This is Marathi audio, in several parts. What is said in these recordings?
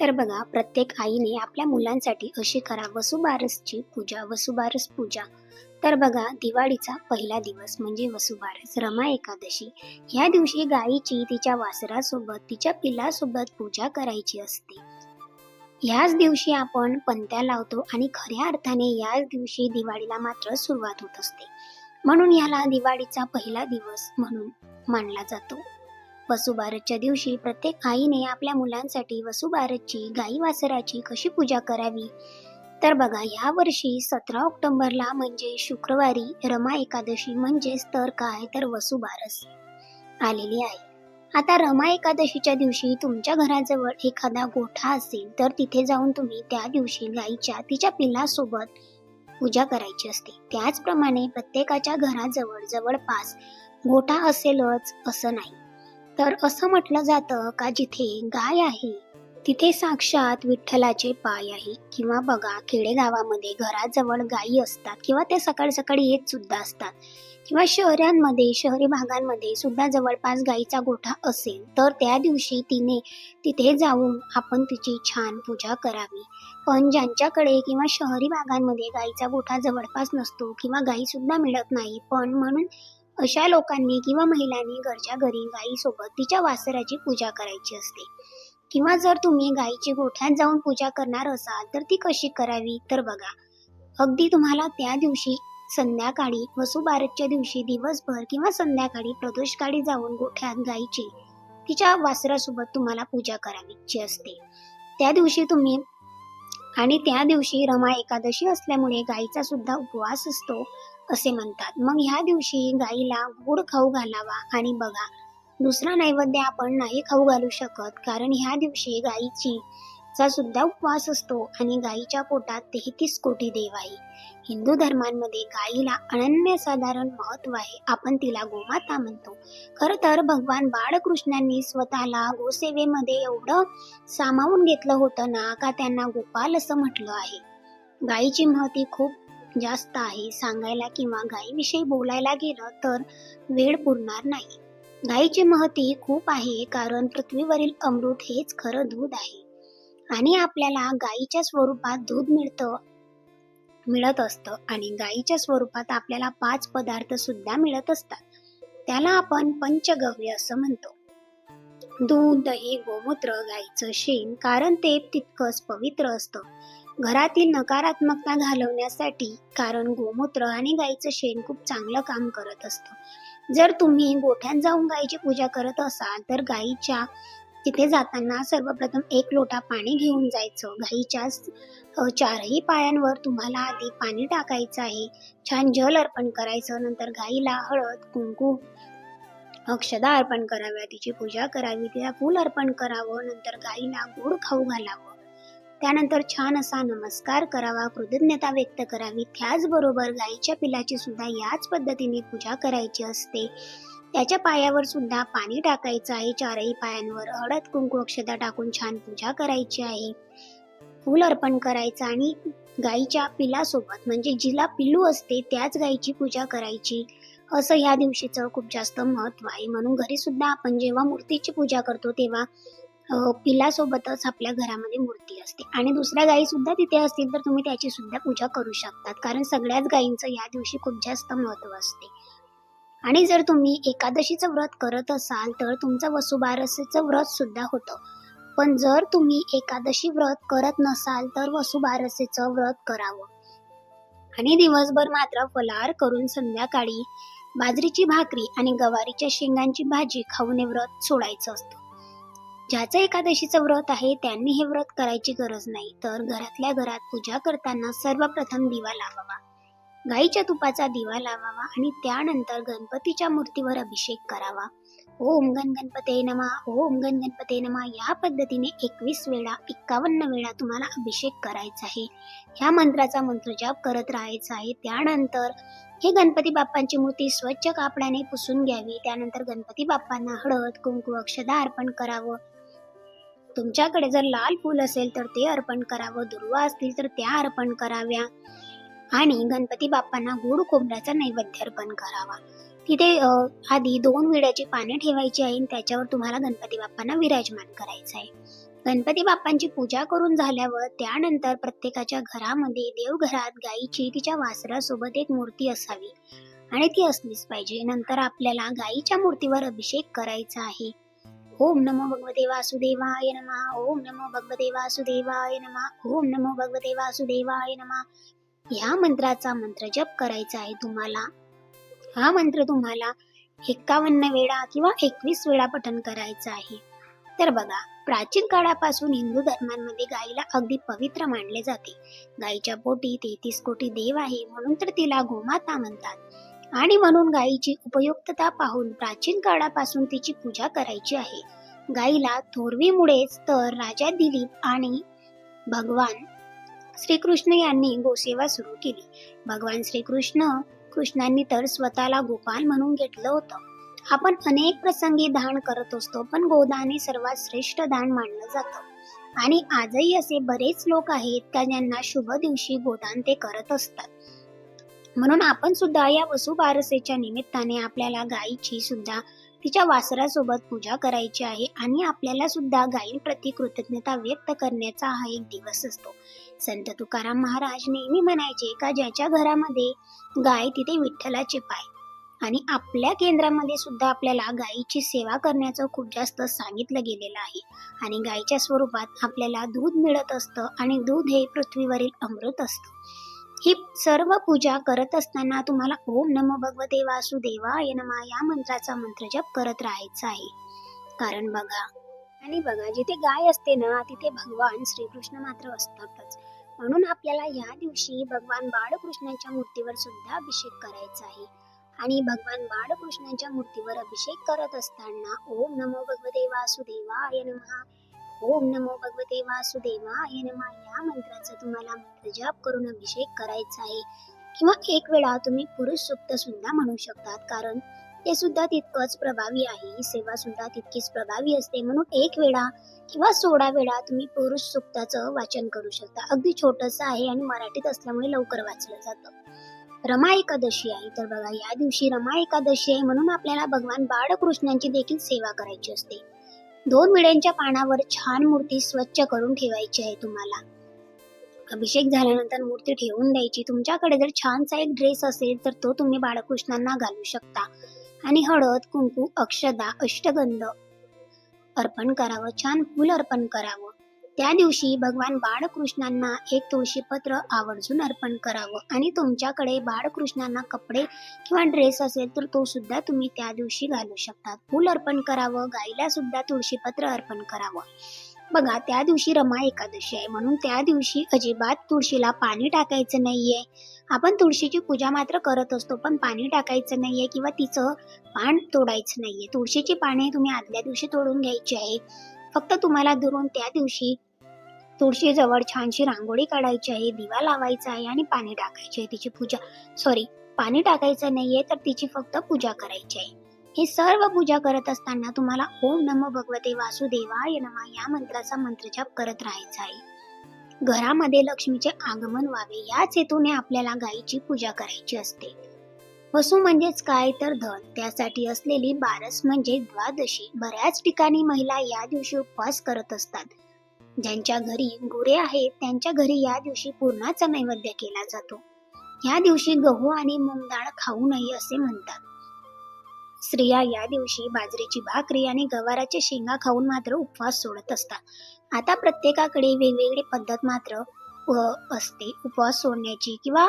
तर बघा प्रत्येक आईने आपल्या मुलांसाठी अशी करा वसुबारसची पूजा वसुबारस पूजा. तर बघा दिवाळीचा पहिला दिवस म्हणजे वसुबारस रमा एकादशी. ह्या दिवशी गायीची तिच्या वासरासोबत तिच्या पिलासोबत पूजा करायची असते. ह्याच दिवशी आपण पंत्या लावतो आणि खऱ्या अर्थाने याच दिवशी दिवाळीला मात्र सुरुवात होत असते. म्हणून याला दिवाळीचा पहिला दिवस म्हणून मानला जातो. वसुबारसच्या दिवशी प्रत्येक आईने आपल्या मुलांसाठी वसुबारसची गाई वासराची कशी पूजा करावी? तर बघा या वर्षी सतरा ऑक्टोबरला म्हणजे शुक्रवारी रमा एकादशी म्हणजेच तर काय तर वसुबारस आलेली आहे. आता रमा एकादशीच्या दिवशी तुमच्या घराजवळ एखादा गोठा असेल तर तिथे जाऊन तुम्ही त्या दिवशी गाईच्या तिच्या पिल्लासोबत पूजा करायची असते. त्याचप्रमाणे प्रत्येकाच्या घराजवळ जवळपास गोठा असेलच असं नाही. तर असं म्हटलं जातं का जिथे गाय आहे तिथे साक्षात विठ्ठलाचे पाय आहे. किंवा बघा खेडेगावामध्ये घराजवळ गायी असतात किंवा ते सकाळी सकाळी येत सुद्धा असतात. किंवा शहरांमध्ये शहरी भागांमध्ये सुद्धा जवळपास गायीचा गोठा असेल तर त्या दिवशी तिने तिथे जाऊन आपण तिची छान पूजा करावी. पण ज्यांच्याकडे किंवा शहरी भागांमध्ये गायीचा गोठा जवळपास नसतो किंवा गायी सुद्धा मिळत नाही पण म्हणून अशा लोकांनी किंवा महिलांनी घरच्या घरी गायीसोबत तिच्या वासराची पूजा करायची असते. किंवा जर तुम्ही गायीची गोठ्यात जाऊन पूजा करणार असाल तर ती कशी करावी तर बघा. अगदी तुम्हाला त्या दिवशी संध्याकाळी वसुबारसच्या दिवशी दिवसभर किंवा संध्याकाळी प्रदोषकाळी जाऊन गोठ्यात गायीची तिच्या वासरासोबत तुम्हाला पूजा करावीची असते. त्या दिवशी तुम्ही आणि त्या दिवशी रमा एकादशी असल्यामुळे गायीचा सुद्धा उपवास असतो. असे म्हणतात. मग ह्या दिवशी गाईला गोड खाऊ घालावा आणि बघा दुसरा नैवेद्य आपण नाही खाऊ घालू शकत कारण ह्या दिवशी गायीची चा सुद्धा उपवास असतो आणि गायीच्या पोटात तेहतीस कोटी देव आहे. हिंदू धर्मांमध्ये गायीला अनन्यसाधारण महत्त्व आहे. आपण तिला गोमाता म्हणतो. खरं तर भगवान बाळकृष्णांनी स्वतःला गोसेवेमध्ये एवढं सामावून घेतलं होतं ना का त्यांना गोपाल असं म्हटलं आहे. गायीची महती खूप जास्त आहे. सांगायला किंवा गायीविषयी बोलायला गेलं तर वेळ पुरणार नाही. गायीचे महती खूप आहे कारण पृथ्वीवरील अमृत हेच खरं दूध आहे. आणि आपल्याला गायीच्या स्वरूपात दूध मिळतं मिळत असतं आणि गायीच्या स्वरूपात आपल्याला पाच पदार्थ सुद्धा मिळत असतात. त्याला आपण पंचगव्य असं म्हणतो. दूध दही गोमूत्र गाईचं शेण कारण ते तितकंच पवित्र असतं. घरातील नकारात्मकता घालवण्यासाठी कारण गोमूत्र आणि गाईचं शेण खूप चांगलं काम करत असतं. जर तुम्ही गोठ्यात जाऊन गाईची पूजा करत असाल तर गाईच्या तिथे जाताना सर्वप्रथम एक लोटा पाणी घेऊन जायचं. गाईच्या चारही पायांवर तुम्हाला आधी पाणी टाकायचं आहे. छान जल अर्पण करायचं. नंतर गाईला हळद कुंकू अक्षदा अर्पण कराव्या. तिची पूजा करावी. तिला फूल अर्पण करावं. नंतर गाईला गोड खाऊ घालावं. त्यानंतर छान असा नमस्कार करावा कृतज्ञता व्यक्त करावी. त्याचबरोबर गाईच्या पिलाची सुद्धा याच पद्धतीने पूजा करायची असते. त्याच्या पायावर सुद्धा पाणी टाकायचं आहे. चारही पायांवर हळद कुंकू अक्षता टाकून छान पूजा करायची आहे. फूल अर्पण करायचं आणि गाईच्या पिलासोबत म्हणजे जिला पिल्लू असते त्याच गाईची पूजा करायची. असं ह्या दिवशीचं खूप जास्त महत्त्व आहे. म्हणून घरी सुद्धा आपण जेव्हा मूर्तीची पूजा करतो तेव्हा पिलासोबतच आपल्या घरामध्ये मूर्ती असते. आणि दुसऱ्या गायी सुद्धा तिथे असतील तर तुम्ही त्याची सुद्धा पूजा करू शकतात. कारण सगळ्याच गायींचं या दिवशी खूप जास्त महत्त्व असते. आणि जर तुम्ही एकादशीचं व्रत करत असाल तर तुमचं वसुबारसेचं व्रत सुद्धा होतं. पण जर तुम्ही एकादशी व्रत करत नसाल तर वसुबारसेचं व्रत करावं. आणि दिवसभर मात्र फलाहार करून संध्याकाळी बाजरीची भाकरी आणि गवारीच्या शेंगांची भाजी खाऊन हे व्रत सोडायचं असतं. ज्याचं एकादशीचं व्रत आहे त्यांनी हे व्रत करायची गरज नाही. तर घरातल्या घरात पूजा करताना सर्वप्रथम दिवा लावावा. गाईच्या तुपाचा दिवा लावावा आणि त्यानंतर गणपतीच्या मूर्तीवर अभिषेक करावा. ओम गण गणपते नमा ओम गण गणपते नमा. या पद्धतीने एकवीस वेळा एक्कावन्न वेळा तुम्हाला अभिषेक करायचा आहे. ह्या मंत्राचा मंत्रजाप करत राहायचा आहे. त्यानंतर हे गणपती बाप्पांची मूर्ती स्वच्छ कापडाने पुसून घ्यावी. त्यानंतर गणपती बाप्पांना हळद कुंकू अक्षदा अर्पण करावं. तुमच्याकडे जर लाल फूल असेल तर ते अर्पण करावं दुर्वा असतील तर त्या अर्पण कराव्या. आणि गणपती बाप्पांना गुड कोंबड्याचा नैवेद्य अर्पण करावा. तिथे आधी दोन विड्याची पाने ठेवायची आहे आणि त्याच्यावर तुम्हाला गणपती बाप्पांना विराजमान करायचं आहे. गणपती बाप्पांची पूजा करून झाल्यावर त्यानंतर प्रत्येकाच्या घरामध्ये देवघरात गायीची तिच्या वासरासोबत एक मूर्ती असावी. आणि ती असलीच पाहिजे. नंतर आपल्याला गायीच्या मूर्तीवर अभिषेक करायचा आहे. ओम नमो भगवते वासुदेवाय नमः ओम नमो भगवते वासुदेवाय नमः ओम नमो भगवते वासुदेवाय नमः. या मंत्राचा मंत्र जप करायचा आहे तुम्हाला. हा मंत्र तुम्हाला एक्कावन्न वेळा किंवा एकवीस वेळा पठन करायचा आहे. तर बघा प्राचीन काळापासून हिंदू धर्मांमध्ये गायीला अगदी पवित्र मानले जाते. गायीच्या पोटी तेहतीस कोटी देव आहे म्हणून तर तिला गोमाता म्हणतात. आणि म्हणून गायीची उपयुक्तता पाहून प्राचीन काळापासून तिची पूजा करायची आहे. गायीला थोरवीमुळेच तर राजा दिलीप आणि भगवान श्रीकृष्ण यांनी गोसेवा सुरू केली. भगवान श्रीकृष्ण कृष्णांनी तर स्वतःला गोपाल म्हणून घेतलं होतं. आपण अनेक प्रसंगी दान करत असतो पण गोदान हे सर्वात श्रेष्ठ दान मानलं जातं. आणि आजही असे बरेच लोक आहेत का ज्यांना शुभ दिवशी गोदान ते करत असतात. म्हणून आपण सुद्धा या वसुबारसेच्या निमित्ताने आपल्याला गायीची सुद्धा तिच्या वासरासोबत पूजा करायची आहे आणि आपल्याला सुद्धा गायींप्रती कृतज्ञता व्यक्त करण्याचा हा एक दिवस असतो. संत तुकाराम महाराज नेहमी म्हणायचे का ज्याच्या घरामध्ये गाय तिथे विठ्ठलाचे पाय? आणि आपल्या केंद्रामध्ये सुद्धा आपल्याला गायीची सेवा करण्याचं खूप जास्त सांगितलं गेलेलं आहे. आणि गायीच्या स्वरूपात आपल्याला दूध मिळत असतं आणि दूध हे पृथ्वीवरील अमृत असतं. ही सर्व पूजा करत असताना तुम्हाला ओम नमो भगवते वासुदेवाय यनमा या मंत्राचा मंत्र जप करत राहायचा आहे. कारण बघा आणि बघा जिथे गाय असते ना तिथे भगवान श्रीकृष्ण मात्र असतातच. म्हणून आपल्याला या दिवशी भगवान बाळकृष्णाच्या मूर्तीवर सुद्धा अभिषेक करायचा आहे. आणि भगवान बाळकृष्णाच्या मूर्तीवर अभिषेक करत असताना ओम नमो भगवते वासुदेवाय नमः ओम नमो भगवते वासुदेवाय नमा या मंत्राचा तुम्हाला मंत्र जाप करून अभिषेक करायचा आहे. किंवा एक वेळा तुम्ही पुरुष सुक्त सुद्धा म्हणू शकतात कारण ते सुद्धा तितकंच प्रभावी आहे. ही सेवा सुद्धा तितकीच प्रभावी असते म्हणून एक वेळा किंवा सोळा वेळा तुम्ही पुरुष सुक्ताचं वाचन करू शकता. अगदी छोटस आहे आणि मराठीत असल्यामुळे लवकर वाचलं जातं. रमा एकादशी आहे. तर बघा या दिवशी रमा एकादशी आहे म्हणून आपल्याला भगवान बाळकृष्णांची देखील सेवा करायची असते. दोन विड्यांच्या पानावर छान मूर्ती स्वच्छ करून ठेवायची आहे तुम्हाला. अभिषेक झाल्यानंतर मूर्ती ठेवून द्यायची. तुमच्याकडे जर छानसा एक ड्रेस असेल तर तो तुम्ही बाळकृष्णांना घालू शकता. आणि हळद कुंकू अक्षदा अष्टगंध अर्पण करावं छान फूल अर्पण करावं. त्या दिवशी भगवान बाळकृष्णांना एक तुळशीपत्र आवर्जून अर्पण करावं. आणि तुमच्याकडे बाळकृष्णांना कपडे किंवा ड्रेस असेल तर तो सुद्धा तुम्ही त्या दिवशी घालू शकता फूल अर्पण करावं गाईला सुद्धा तुळशीपत्र अर्पण करावं. बघा त्या दिवशी रमा एकादशी आहे. म्हणून त्या दिवशी अजिबात तुळशीला पाणी टाकायचं नाहीये. आपण तुळशीची पूजा मात्र करत असतो पण पाणी टाकायचं नाहीये किंवा तिचं पान तोडायचं नाहीये. तुळशीची पाने तुम्ही आदल्या दिवशी तोडून घ्यायची आहे. फक्त तुम्हाला दुरून त्या दिवशी तुळशीजवळ छानशी रांगोळी काढायची आहे दिवा लावायचा आहे आणि पाणी टाकायचे आहे तिची पूजा. सॉरी पाणी टाकायचं नाहीये तर तिची फक्त पूजा करायची आहे. हे सर्व पूजा करत असताना तुम्हाला ओम नमो भगवते वासुदेवाय नमः या मंत्राचा मंत्रजाप करत राहायचा आहे. घरामध्ये लक्ष्मीचे आगमन व्हावे याच हेतूने आपल्याला गायीची पूजा करायची असते. वसू म्हणजेच काय तर धन. त्यासाठी असलेली बारस म्हणजे द्वादशी. बऱ्याच ठिकाणी महिला या दिवशी उपवास करत असतात. ज्यांच्या घरी गुरे आहेत त्यांच्या घरी या दिवशी पूर्णाचा नैवेद्य केला जातो. या दिवशी गहू आणि मूंग डाळ खाऊ नये असे म्हणतात. स्त्रिया या दिवशी बाजरीची भाकरी आणि गवाराच्या शेंगा खाऊन मात्र उपवास सोडत असतात. आता प्रत्येकाकडे वेगवेगळी पद्धत मात्र असते. उपवास सोडण्याची किंवा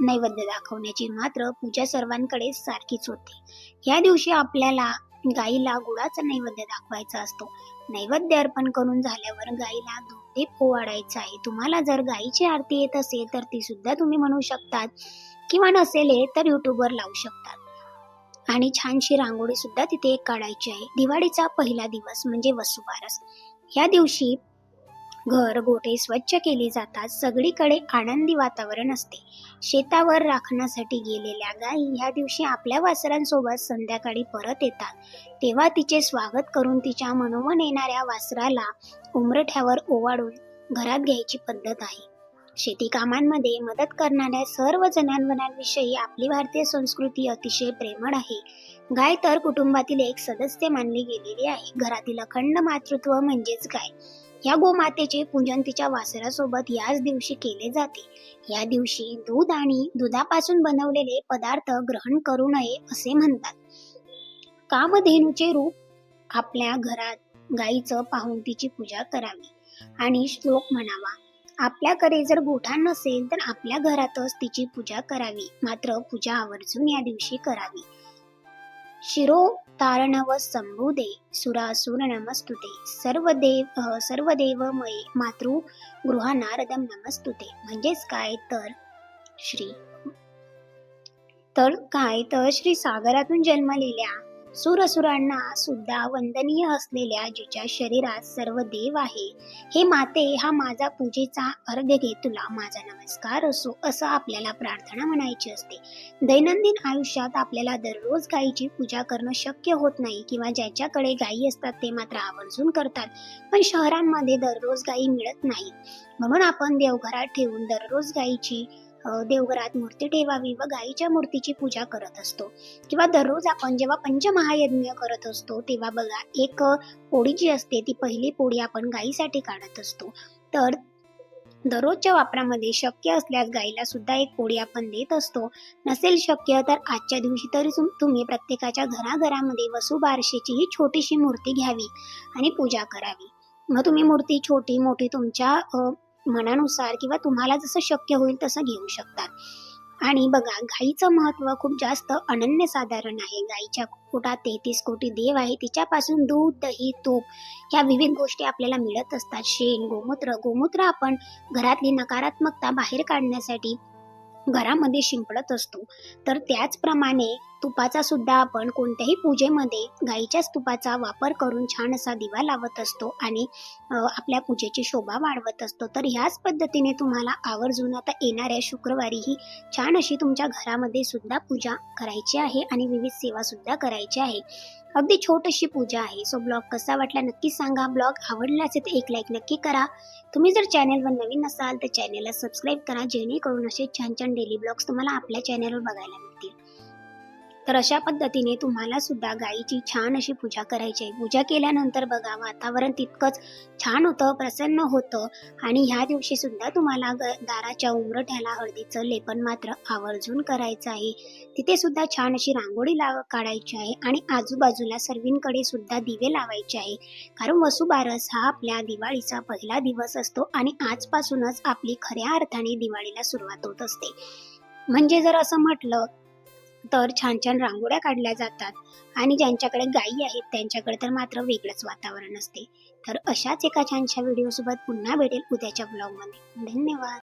नैवेद्य दाखवण्याची मात्र पूजा सर्वांकडे सारखीच होते. या दिवशी आपल्याला गाईला गुळाचा नैवेद्य दाखवायचा असतो. नैवेद्य अर्पण करून झाल्यावर गाईला दूध पोवाडायचं आहे. तुम्हाला जर गाईची आरती येत असेल तर ती सुद्धा तुम्ही म्हणू शकतात. किंवा नसेल तर युट्यूबवर लावू शकतात. आणि छानशी रांगोळी सुद्धा तिथे एक काढायची आहे. दिवाळीचा पहिला दिवस म्हणजे वसुबारस. या दिवशी घर गोठे स्वच्छ केली जातात. सगळीकडे आनंदी वातावरण असते. शेतावर राखण्यासाठी गेलेल्या गाई ह्या दिवशी आपल्या वासरांसोबत संध्याकाळी परत येतात. तेव्हा तिचे स्वागत करून तिच्या मनोमन येणाऱ्या वासराला उमरठ्यावर ओवाळून घरात घ्यायची पद्धत आहे. शेती कामांमध्ये मदत करणाऱ्या सर्व जनावरांविषयी आपली भारतीय संस्कृती अतिशय प्रेमळ आहे. गाय तर कुटुंबातील एक सदस्य मानली गेलेली आहे. घरातील अखंड मातृत्व म्हणजेच गाय. या गोमातेचे पूजन तिच्या वासरासोबत याच दिवशी केले जाते. या दिवशी दूध आणि दुधापासून बनवलेले पदार्थ ग्रहण करू नये असे म्हणतात. कामधेनूचे रूप आपल्या घरात गाईचं पाहून तिची पूजा करावी आणि श्लोक म्हणावा आपल्याकडे जर गोठा नसेल तर आपल्या घरातच तिची पूजा करावी मात्र पूजा आवर्जून या दिवशी करावी. शिरो तारणव संभुदे सुरासुर नमस्तुते। सर्व देव अह, सर्व देवमये मातृ गृहा नारदम नमस्तुते। म्हणजेच काय तर श्री तर काय तर श्री सागरातून जन्मलेल्या सुरसुरांना सुद्धा वंदनीय असलेल्या जिच्या शरीरात सर्व देव आहे. हे माते हा माझा पूजेचा अर्घ घे तुला. माझा नमस्कार असो असं आपल्याला प्रार्थना म्हणायची असते. दैनंदिन आयुष्यात आपल्याला दररोज गायीची पूजा करणं शक्य होत नाही किंवा ज्याच्याकडे गायी असतात ते मात्र आवर्जून करतात. पण शहरांमध्ये दररोज गायी मिळत नाहीत. म्हणून आपण देवघरात ठेवून दररोज गायीची देवघरात मूर्ती ठेवावी व गाईच्या मूर्तीची पूजा करत असतो. किंवा दररोज आपण जेव्हा पंचमहायज्ञ करत असतो तेव्हा बघा एक पोळी जी असते ती पहिली पोळी आपण गाईसाठी काढत असतो. तर दररोजच्या वापरामध्ये शक्य असल्यास गाईला सुद्धा एक पोळी आपण देत असतो. नसेल शक्य तर आजच्या दिवशी तरी तुम्ही प्रत्येकाच्या घराघरामध्ये वसुबारशीची ही छोटीशी मूर्ती घ्यावी आणि पूजा करावी. मग तुम्ही मूर्ती छोटी मोठी तुमच्या मनानुसार किंवा तुम्हाला जसं शक्य होईल तसं घेऊ शकतात. आणि बघा गाईचं महत्त्व खूप जास्त अनन्यसाधारण आहे. गाईच्या पोटात तेहतीस कोटी देव आहे. तिच्यापासून दूध दही तूप ह्या विविध गोष्टी आपल्याला मिळत असतात. शेण गोमूत्र गोमूत्र आपण घरातली नकारात्मकता बाहेर काढण्यासाठी घरामध्ये शिंपडत असतो. तर त्याचप्रमाणे तुपाचा सुद्धा आपण कोणत्याही पूजेमध्ये गाईच्याच तुपाचा वापर करून छान असा दिवा लावत असतो आणि आपल्या पूजेची शोभा वाढवत असतो. तर ह्याच पद्धतीने तुम्हाला आवर्जून आता येणाऱ्या शुक्रवारी ही छान अशी तुमच्या घरामध्ये सुद्धा पूजा करायची आहे आणि विविध सेवा सुद्धा करायची आहे. अगदी छोटीशी पूजा आहे. सो ब्लॉग कसा वाटला नक्की सांगा. ब्लॉग आवडला असेल तर एक लाईक नक्की करा. तुम्ही जर चॅनलवर नवीन असाल तर चॅनलला सबस्क्राईब करा. जेणेकरून असे छान छान डेली ब्लॉग्स तुम्हाला आपल्या चॅनलवर बघायला मिळतील. तर अशा पद्धतीने तुम्हाला सुद्धा गायीची छान अशी पूजा करायची आहे. पूजा केल्यानंतर बघा वातावरण तितकंच छान होतं प्रसन्न होतं आणि ह्या दिवशी सुद्धा तुम्हाला दाराच्या उमरठ्याला हळदीचं लेपन मात्र आवर्जून करायचं आहे. तिथे सुद्धा छान अशी रांगोळी लाव काढायची आहे आणि आजूबाजूला सर्वींकडे सुद्धा दिवे लावायचे आहे. कारण वसुबारस हा आपल्या दिवाळीचा पहिला दिवस असतो आणि आजपासूनच आपली खऱ्या अर्थाने दिवाळीला सुरुवात होत असते. म्हणजे जर असं म्हटलं तर छान छान रांगोळ्या काढल्या जातात. आणि ज्यांच्याकडे गायी आहेत त्यांच्याकडे तर मात्र वेगळंच वातावरण असते. तर अशाच एका छानशा व्हिडिओसोबत पुन्हा भेटेल उद्याच्या ब्लॉगमध्ये धन्यवाद!